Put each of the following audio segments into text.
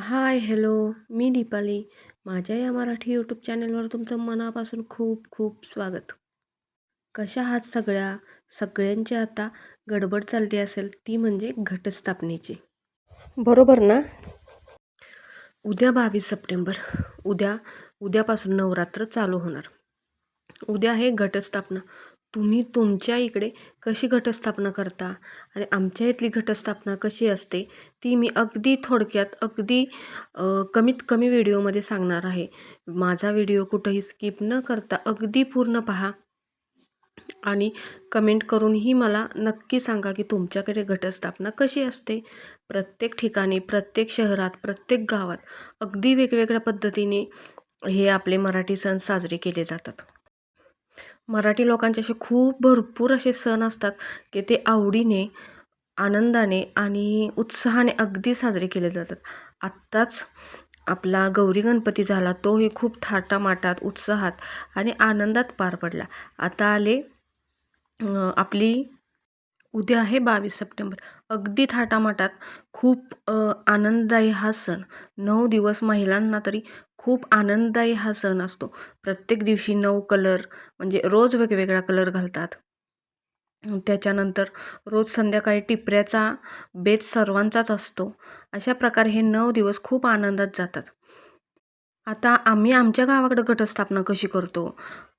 हाय, hello. मी दीपाली. माझ्या या Marathi YouTube चॅनलवर तुमचं मनापासून खूप खूप स्वागत. कशा आहात सगळ्या? सगळ्यांची आता गडबड चालली असेल ती म्हणजे घटस्थापनेची. बरोबर ना? उद्या बावीस सप्टेंबर. उद्या उद्यापासून नवरात्र चालू होणार. उद्या आहे घटस्थापना. तुम्ही तुमच्या इकडे कशी घटस्थापना करता आणि आमच्या इथली घटस्थापना कशी असते ती मी अगदी थोडक्यात अगदी कमीत कमी व्हिडिओमध्ये सांगणार आहे. माझा व्हिडिओ कुठंही स्किप न करता अगदी पूर्ण पहा आणि कमेंट करूनही मला नक्की सांगा की तुमच्याकडे घटस्थापना कशी असते. प्रत्येक ठिकाणी, प्रत्येक शहरात, प्रत्येक गावात अगदी वेगवेगळ्या पद्धतीने हे आपले मराठी सण साजरे केले जातात. मराठी लोकांचे असे खूप भरपूर असे सण असतात की ते आवडीने, आनंदाने आणि उत्साहाने अगदी साजरे केले जातात. आत्ताच आपला गौरी गणपती झाला तोही खूप थाटामाटात, उत्साहात आणि आनंदात पार पडला. आता आले आपली उद्या आहे बावीस सप्टेंबर. अगदी थाटामाटात खूप आनंददायी हा सण. नऊ दिवस महिलांना तरी खूप आनंददायी हा सण असतो. प्रत्येक दिवशी नऊ कलर म्हणजे रोज वेगवेगळा कलर घालतात. त्याच्यानंतर रोज संध्याकाळी टिपऱ्याचा बेत सर्वांचाच असतो. अशा प्रकारे हे नऊ दिवस खूप आनंदात जातात. आता आम्ही आमच्या गावाकडं घटस्थापना कशी करतो?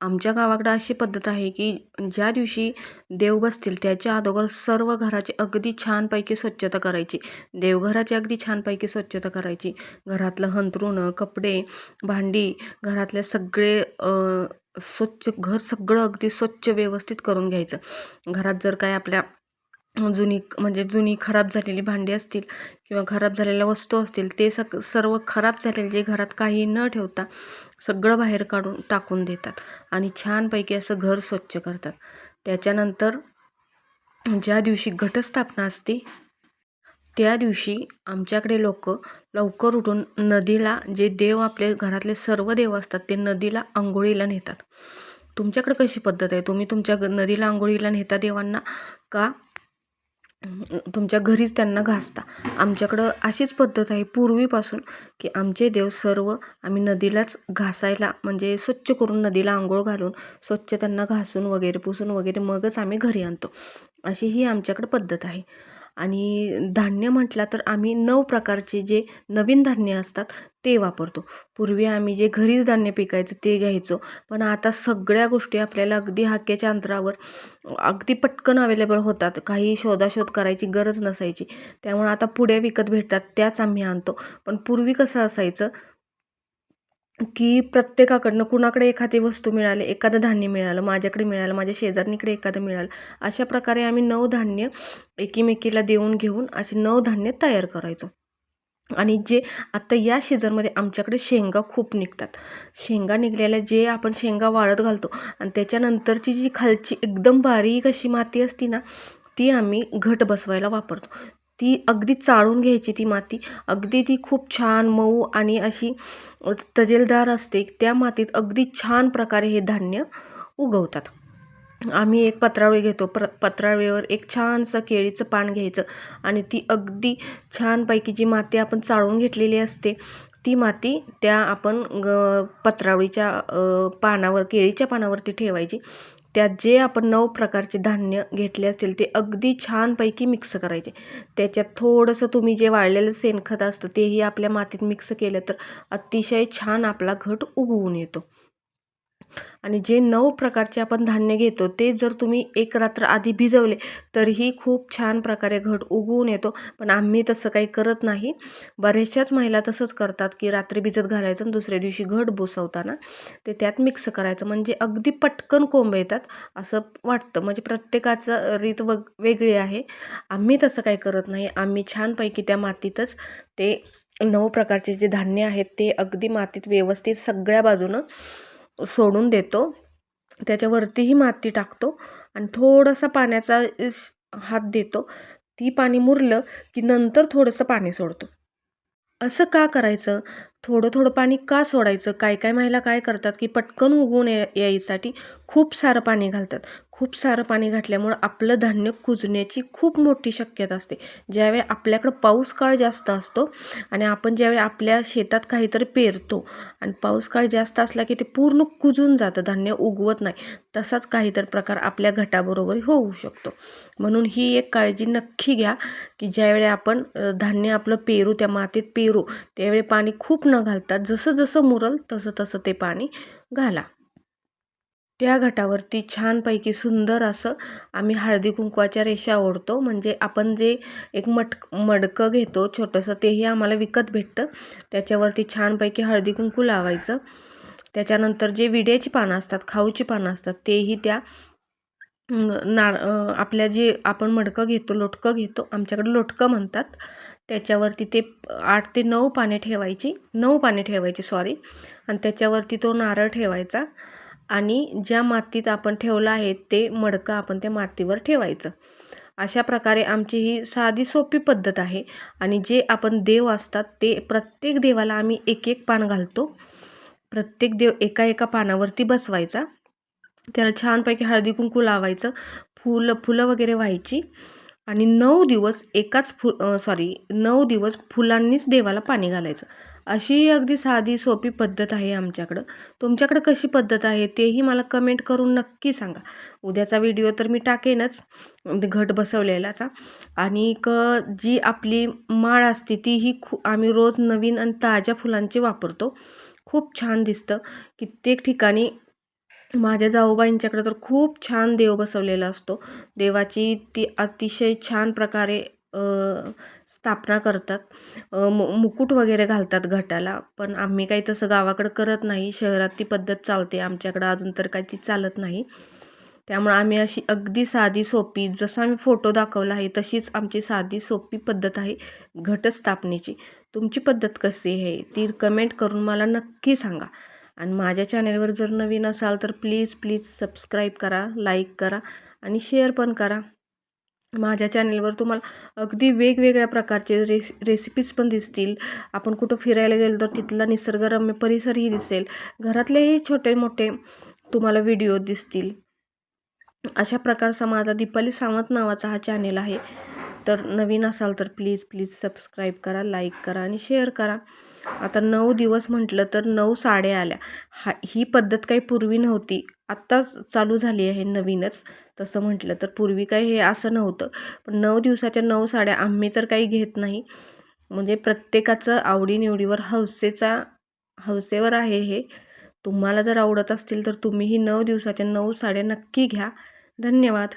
आमच्या गावाकडं अशी पद्धत आहे की ज्या दिवशी देव बसतील त्याच्या अगोदर सर्व घराची अगदी छानपैकी स्वच्छता करायची. देवघराची अगदी छानपैकी स्वच्छता करायची. घरातलं हंतरुणं कपडे, भांडी, घरातले सगळे स्वच्छ घर सगळं अगदी स्वच्छ व्यवस्थित करून घ्यायचं. घरात जर काय आपल्या जुनी म्हणजे जुनी खराब झालेली भांडी असतील किंवा खराब झालेल्या वस्तू असतील ते सग सर्व खराब झालेले जे घरात काही न ठेवता सगळं बाहेर काढून टाकून देतात आणि छानपैकी असं घर स्वच्छ करतात. त्याच्यानंतर ज्या दिवशी घटस्थापना असते त्या दिवशी आमच्याकडे लोक लवकर उठून नदीला जे देव आपले घरातले सर्व देव असतात ते नदीला आंघोळीला नेतात. तुमच्याकडे कशी पद्धत आहे? तुम्ही तुमच्या नदीला आंघोळीला नेता देवांना का तुमच्या घरीच त्यांना घासता? आमच्याकडं अशीच पद्धत आहे पूर्वीपासून की आमचे देव सर्व आम्ही नदीलाच घासायला म्हणजे स्वच्छ करून नदीला आंघोळ घालून स्वच्छ त्यांना घासून वगैरे पुसून वगैरे मगच आम्ही घरी आणतो. अशी ही आमच्याकडं पद्धत आहे. आणि धान्य म्हटलं तर आम्ही नऊ प्रकारचे जे नवीन धान्य असतात ते वापरतो. पूर्वी आम्ही जे घरीच धान्य पिकायचं ते घ्यायचो. पण आता सगळ्या गोष्टी आपल्याला अगदी हाकेच्या अंतरावर अगदी पटकन अवेलेबल होतात. काही शोधाशोध करायची गरज नसायची. त्यामुळे आता पुड्या विकत भेटतात त्याच आम्ही आणतो. पण पूर्वी कसं असायचं की प्रत्येकाकडनं कुणाकडे एखादी वस्तू मिळाली, एखादं धान्य मिळालं, माझ्याकडे मिळालं, माझ्या शेजारणीकडे एखादं मिळालं. अशा प्रकारे आम्ही नऊ धान्य एकीमेकीला देऊन घेऊन असे नऊ धान्य तयार करायचो. आणि जे आता या सीझनमध्ये आमच्याकडे शेंगा खूप निघतात. शेंगा निघलेल्या जे आपण शेंगा वाळत घालतो आणि त्याच्यानंतरची जी खालची एकदम बारीक अशी माती असती ना, ती आम्ही घट बसवायला वापरतो. ती अगदी चाळून घ्यायची ती माती. अगदी ती खूप छान मऊ आणि अशी तजेलदार असते. त्या मातीत अगदी छान प्रकारे हे धान्य उगवतात. आम्ही एक पत्रावळी घेतो. प्र पत्रावळीवर एक छानसं केळीचं पान घ्यायचं आणि ती अगदी छानपैकी जी माती आपण चाळून घेतलेली असते ती माती त्या आपण ग पत्रावळीच्या पानावर केळीच्या पानावरती ठेवायची. त्यात जे आपण नऊ प्रकारचे धान्य घेतले असतील ते अगदी छानपैकी मिक्स करायचे. त्याच्यात थोडंसं तुम्ही जे वाळलेलं शेणखत असतं तेही आपल्या मातीत मिक्स केलं तर अतिशय छान आपला घट उगवून येतो. आणि जे नऊ प्रकारचे आपण धान्य घेतो ते जर तुम्ही एक रात्र आधी भिजवले तरीही खूप छान प्रकारे घट उगवून येतो. पण आम्ही तसं काही करत नाही. बऱ्याचशाच महिला तसंच करतात की रात्री भिजत घालायचं आणि दुसऱ्या दिवशी घट बसवताना ते त्यात मिक्स करायचं म्हणजे अगदी पटकन कोंब येतात असं वाटतं. म्हणजे प्रत्येकाचं रीत वग वेगळी आहे. आम्ही तसं काही करत नाही. आम्ही छानपैकी त्या मातीतच ते नऊ प्रकारचे जे धान्य आहेत ते अगदी मातीत व्यवस्थित सगळ्या बाजूनं सोडून देतो. त्याच्यावरतीही माती टाकतो आणि थोडासा पाण्याचा हात देतो. ती पाणी मुरलं की नंतर थोडंसं पाणी सोडतो. असं का करायचं? थोडं थोडं पाणी का सोडायचं? काय काय महिला काय करतात की पटकन उगवून या यायसाठी खूप सारं पाणी घालतात. खूप सारं पाणी घातल्यामुळं आपलं धान्य कुजण्याची खूप मोठी शक्यता असते. ज्यावेळी आपल्याकडं पाऊस काळ जास्त असतो आणि आपण ज्यावेळी आपल्या शेतात काहीतरी पेरतो आणि पाऊस काळ जास्त असला की ते पूर्ण कुजून जातं धान्य उगवत नाही तसाच काहीतरी प्रकार आपल्या घटाबरोबर होऊ शकतो. म्हणून ही एक काळजी नक्की घ्या की ज्यावेळी आपण धान्य आपलं पेरू त्या मातीत पेरू त्यावेळी पाणी खूप न घालता जसं जसं मुरल तसं तसं ते पाणी घाला. त्या घटावरती छानपैकी सुंदर असं आम्ही हळदी कुंकवाच्या रेषा ओढतो. म्हणजे आपण जे एक मट मडकं घेतो छोटंसं तेही आम्हाला विकत भेटतं. त्याच्यावरती छानपैकी हळदी कुंकू लावायचं. त्याच्यानंतर जे विड्याची पानं असतात खाऊची पानं असतात तेही त्या नार आपल्या जे आपण मडकं घेतो लोटकं घेतो आमच्याकडे लोटकं म्हणतात. त्याच्यावरती ते आठ ते नऊ पाने ठेवायची नऊ पाने ठेवायची सॉरी आणि त्याच्यावरती तो नारळ ठेवायचा आणि ज्या मातीत आपण ठेवलं आहे ते मडकं आपण त्या मातीवर ठेवायचं. अशा प्रकारे आमची ही साधी सोपी पद्धत आहे आणि जे आपण देव असतात ते प्रत्येक देवाला आम्ही एक एक पान घालतो. प्रत्येक देव एका एका पानावरती बसवायचा. त्याला छानपैकी हळदी कुंकू लावायचं. फुलं फुलं वगैरे व्हायची. आणि नऊ दिवस एकाच फु सॉरी नऊ दिवस फुलांनीच देवाला पाणी घालायचं. अशी अगदी साधी सोपी पद्धत आहे आमच्याकडं. तुमच्याकडं कशी पद्धत आहे तेही मला कमेंट करून नक्की सांगा. उद्याचा व्हिडिओ तर मी टाकेनच घट बसवलेलाचा. आणि क जी आपली माळ असते तीही खू आम्ही रोज नवीन आणि ताज्या फुलांची वापरतो. खूप छान दिसतं. कित्येक ठिकाणी माझ्या जाऊबाईंच्याकडे तर खूप छान देव बसवलेला असतो. देवाची ती अतिशय छान प्रकारे स्थापना करतात. मु मुकुट वगैरे घालतात घटाला. पण आम्ही काही तसं गावाकडं करत नाही. शहरात ती पद्धत चालते. आमच्याकडं अजून तर काही ती चालत नाही. त्यामुळं आम्ही अशी अगदी साधी सोपी जसं आम्ही फोटो दाखवला आहे तशीच आमची साधी सोपी पद्धत आहे घटस्थापनेची. तुमची पद्धत कशी आहे? ती कमेंट करून मला नक्की सांगा. आणि माझ्या चॅनेलवर जर नवीन असाल तर प्लीज प्लीज सबस्क्राईब करा लाईक करा आणि शेअर पण करा. माझ्या चॅनेलवर तुम्हाला अगदी वेगवेगळ्या प्रकारचे रेसि रेसिपीज पण दिसतील. आपण कुठं फिरायला गेलो तर तिथला निसर्गरम्य परिसरही दिसेल. घरातलेही छोटे मोठे तुम्हाला व्हिडिओ दिसतील. अशा प्रकारचा माझा दीपाली सावंत नावाचा हा चॅनेल आहे. तर नवीन असाल तर प्लीज प्लीज सबस्क्राईब करा लाईक करा आणि शेअर करा. आता नऊ दिवस म्हटलं तर नऊ साड्या आल्या. हा ही पद्धत काही पूर्वी नव्हती. आत्ताच चालू झाली आहे नवीनच. तसं म्हटलं तर पूर्वी काही हे असं नव्हतं. पण नऊ दिवसाच्या नऊ साड्या आम्ही तर काही घेत नाही. म्हणजे प्रत्येकाचं आवडीनिवडीवर हौसेचा हौसेवर आहे हे. तुम्हाला जर आवडत असतील तर तुम्हीही नऊ दिवसाच्या नऊ साड्या नक्की घ्या. धन्यवाद.